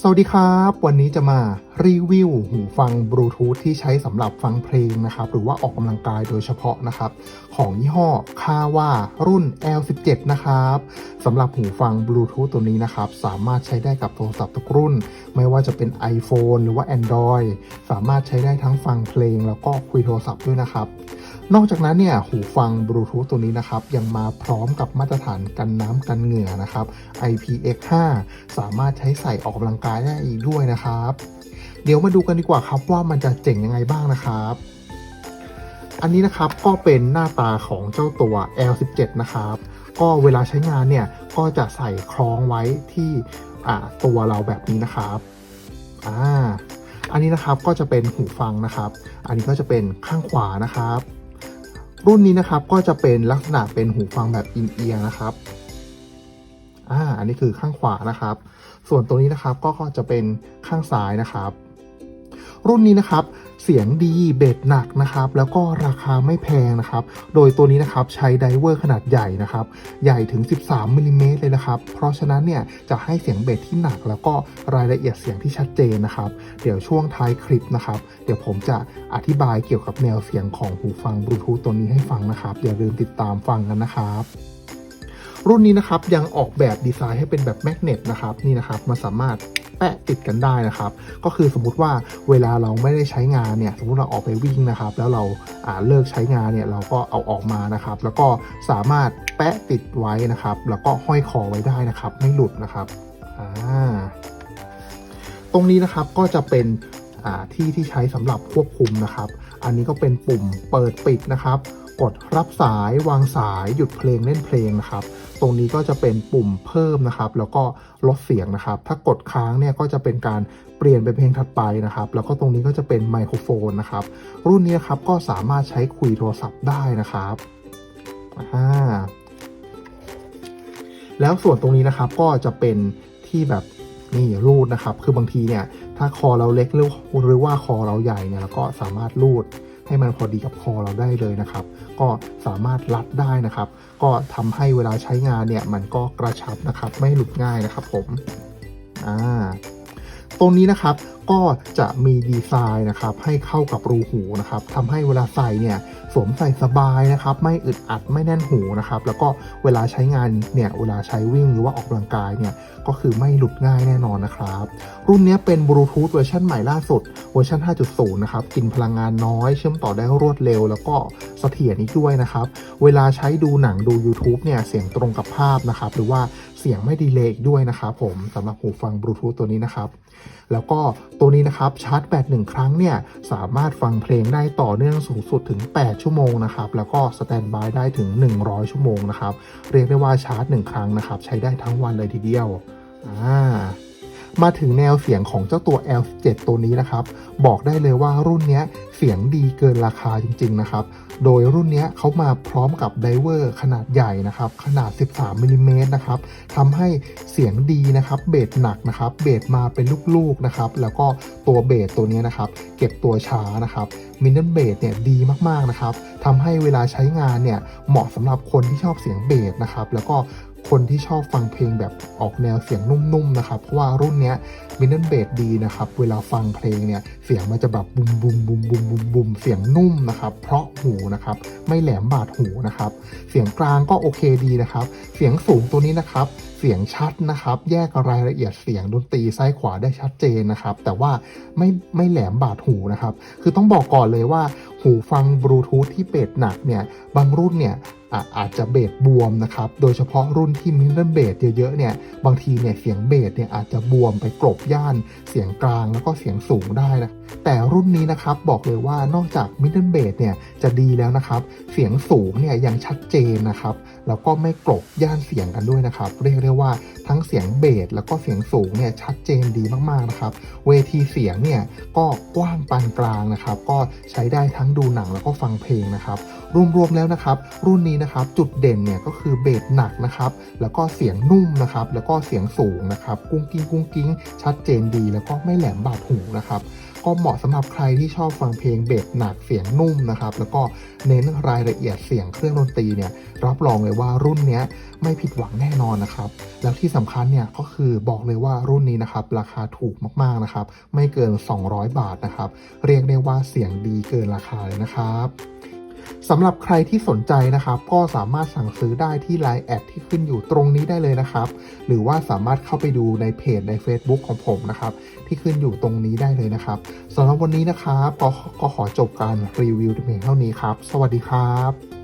สวัสดีครับ วันนี้จะมารีวิวหูฟังบลูทูธที่ใช้สำหรับฟังเพลงนะครับ หรือว่าออกกำลังกายโดยเฉพาะนะครับ ของยี่ห้อคาว่ารุ่น L17 นะครับสำหรับหูฟังบลูทูธตัวนี้นะครับ สามารถใช้ได้กับโทรศัพท์ทุกรุ่น ไม่ว่าจะเป็น iPhone หรือว่า Android สามารถใช้ได้ทั้งฟังเพลงแล้วก็คุยโทรศัพท์ด้วยนะครับ นอกจากนั้นเนี่ยหูฟังบลูทูธตัวนี้นะครับยังมาพร้อมกับมาตรฐานกันน้ำกันเหงื่อนะครับ IPX5 สามารถใช้ใส่ออกกำลังกายได้อีกด้วยนะครับ เดี๋ยวมาดูกันดีกว่าครับว่ามันจะเจ๋งยังไงบ้างนะครับอันนี้นะครับก็เป็นหน้าตาของเจ้าตัว L17 นะครับ ก็เวลาใช้งานเนี่ยก็จะใส่คล้องไว้ที่ตัวเราแบบนี้นะครับอ่าอันนี้นะครับก็จะเป็นหูฟังนะครับ อันนี้ก็จะเป็นข้างขวานะครับ รุ่นนี้นะครับก็จะเป็นลักษณะเป็นหูฟังแบบอินเอียร์นะครับอ่าอันนี้คือข้างขวานะครับ ส่วนตัวนี้นะครับก็ก็จะเป็นข้างซ้ายนะครับ รุ่นนี้นะครับเสียงดีเบสหนักนะครับ แล้วก็ราคาไม่แพงนะครับ โดยตัวนี้นะครับใช้ไดเวอร์ขนาดใหญ่นะครับ ใหญ่ถึง 13มิลลิเมตรเลยนะครับ เพราะฉะนั้นเนี่ยจะให้เสียงเบสที่หนัก แล้วก็รายละเอียดเสียงที่ชัดเจนนะครับ เดี๋ยวช่วงท้ายคลิปนะครับ เดี๋ยวผมจะอธิบายเกี่ยวกับแนวเสียงของหูฟังบลูทูธตัวนี้ให้ฟังนะครับ อย่าลืมติดตามฟังกันนะครับรุ่นนี้นะครับยังออกแบบดีไซน์ให้เป็นแบบแมกเนตนะครับนี่นะครับมันสามารถ แปะติดกันได้นะครับ ก็คือสมมุติว่าเวลาเราไม่ได้ใช้งานเนี่ย สมมุติเราออกไปวิ่งนะครับ แล้วเราอ่าเลิกใช้งานเนี่ยเราก็เอาออกมานะครับ แล้วก็สามารถแปะติดไว้นะครับ แล้วก็ห้อยคอไว้ได้นะครับ ไม่หลุดนะครับอ่าตรงนี้นะครับก็จะเป็นอ่าที่ที่ใช้สำหรับควบคุมนะครับ อันนี้ก็เป็นปุ่มเปิดปิดนะครับ กดรับสายวางสายหยุดเพลงเล่นเพลงนะครับ ตรงนี้ก็จะเป็นปุ่มเพิ่มนะครับ แล้วก็ลดเสียงนะครับ ถ้ากดค้างเนี่ยก็จะเป็นการเปลี่ยนไปเพลงถัดไปนะครับ แล้วก็ตรงนี้ก็จะเป็นไมโครโฟนนะครับ รุ่นนี้ครับก็สามารถใช้คุยโทรศัพท์ได้นะครับอ่าแล้วส่วนตรงนี้นะครับก็จะเป็นที่แบบนี่รูดนะครับ คือบางทีเนี่ย ถ้าคอเราเล็กหรือหรือว่าคอเราใหญ่เนี่ยเราก็สามารถรูด ให้มันพอดีกับคอเราได้เลยนะครับ ก็สามารถรัดได้นะครับ ก็ทำให้เวลาใช้งานเนี่ยมันก็กระชับนะครับ ไม่หลุดง่ายนะครับผมอ่าตรงนี้นะครับ ก็จะมีดีไซน์นะครับให้เข้ากับรูหูนะครับทำให้เวลาใส่เนี่ยสวมใส่สบายนะครับ ไม่อึดอัดไม่แน่นหูนะครับ แล้วก็เวลาใช้งานเนี่ยเวลาใช้วิ่งหรือว่าออกกำลังกายเนี่ยก็คือไม่หลุดง่ายแน่นอนนะครับ รุ่นนี้เป็นบลูทูธเวอร์ชันใหม่ล่าสุดเวอร์ชัน 5.0 นะครับ กินพลังงานน้อย เชื่อมต่อได้รวดเร็ว แล้วก็เสถียรอีกด้วยนะครับ เวลาใช้ดูหนังดู YouTube เนี่ยเสียงตรงกับภาพนะครับ หรือว่าเสียงไม่ดีเลย์อีกด้วยนะครับผมสำหรับหูฟังบลูทูธตัวนี้นะครับ แล้วก็ตัวนี้นะครับชาร์จแบตหนึ่งครั้งเนี่ยสามารถฟังเพลงได้ต่อเนื่องสูงสุดถึง 8 ชั่วโมงนะครับแล้วก็สแตนบายได้ถึง 100 ชั่วโมงนะครับเรียกได้ว่าชาร์จ 1 ครั้งนะครับใช้ได้ทั้งวันเลยทีเดียวอ่า มาถึงแนวเสียงของเจ้าตัว L7 ตัวนี้นะครับ บอกได้เลยว่ารุ่นนี้เสียงดีเกินราคาจริง ๆ นะครับ โดยรุ่นนี้เขามาพร้อมกับไดเวอร์ขนาดใหญ่นะครับ ขนาด 13มิลลิเมตรนะครับทำให้เสียงดีนะครับ เบสหนักนะครับ เบสมาเป็นลูกๆนะครับ แล้วก็ตัวเบสตัวนี้นะครับ เก็บตัวช้านะครับมินเดิลเบสเนี่ยดีมากๆนะครับทำให้เวลาใช้งานเนี่ยเหมาะสำหรับคนที่ชอบเสียงเบสนะครับ แล้วก็ คนที่ชอบฟังเพลงแบบออกแนวเสียงนุ่มๆนะครับ เพราะว่ารุ่นเนี้ยมินเดิลเบสดีนะครับ เวลาฟังเพลงเนี่ยเสียงมันจะแบบบุมบุมบุมบุมบุมบุมเสียงนุ่มนะครับ เพราะหูนะครับ ไม่แหลมบาดหูนะครับ เสียงกลางก็โอเคดีนะครับ เสียงสูงตัวนี้นะครับเสียงชัดนะครับ แยกรายละเอียดเสียงดนตรีซ้ายขวาได้ชัดเจนนะครับ แต่ว่าไม่ไม่แหลมบาดหูนะครับ คือต้องบอกก่อนเลยว่า หูฟังบลูทูธที่เบสหนักเนี่ย บางรุ่นเนี่ย อาจจะเบสบวมนะครับ โดยเฉพาะรุ่นที่มิดเดิลเบสเยอะๆเนี่ยบางทีเนี่ยเสียงเบสเนี่ยอาจจะบวมไปกลบย่านเสียงกลางแล้วก็เสียงสูงได้นะ แต่รุ่นนี้นะครับบอกเลยว่านอกจากมิดเดิลเบสเนี่ยจะดีแล้วนะครับ เสียงสูงเนี่ยยังชัดเจนนะครับแล้วก็ไม่กลบย่านเสียงกันด้วยนะครับ เรียกได้ว่าทั้งเสียงเบสแล้วก็เสียงสูงเนี่ยชัดเจนดีมากๆนะครับ เวทีเสียงเนี่ยก็กว้างปานกลางนะครับ ก็ใช้ได้ทั้งดูหนังแล้วก็ฟังเพลงนะครับ รวมๆแล้วนะครับ รุ่นนี้นะครับจุดเด่นเนี่ยก็คือเบสหนักนะครับ แล้วก็เสียงนุ่มนะครับ แล้วก็เสียงสูงนะครับ กุ้งกิ้งกุ้งกิ้งชัดเจนดี แล้วก็ไม่แหลมบาดหูนะครับ ก็เหมาะสำหรับใครที่ชอบฟังเพลงเบสหนักเสียงนุ่มนะครับแล้วก็เน้นรายละเอียดเสียงเครื่องดนตรีเนี่ยรับรองเลยว่ารุ่นนี้ไม่ผิดหวังแน่นอนนะครับ แล้วที่สำคัญเนี่ยก็คือบอกเลยว่ารุ่นนี้นะครับราคาถูกมากๆนะครับ ไม่เกิน 200 บาทนะครับ เรียกได้ว่าเสียงดีเกินราคาเลยนะครับ สำหรับใครที่สนใจนะครับ ก็สามารถสั่งซื้อได้ที่ Line แอดที่ขึ้นอยู่ตรงนี้ได้เลยนะครับ หรือว่าสามารถเข้าไปดูในเพจใน Facebook ของผมนะครับ ที่ขึ้นอยู่ตรงนี้ได้เลยนะครับสำหรับวันนี้นะครับก็ก็ขอจบการรีวิวเพียงเท่านี้ครับ สวัสดีครับ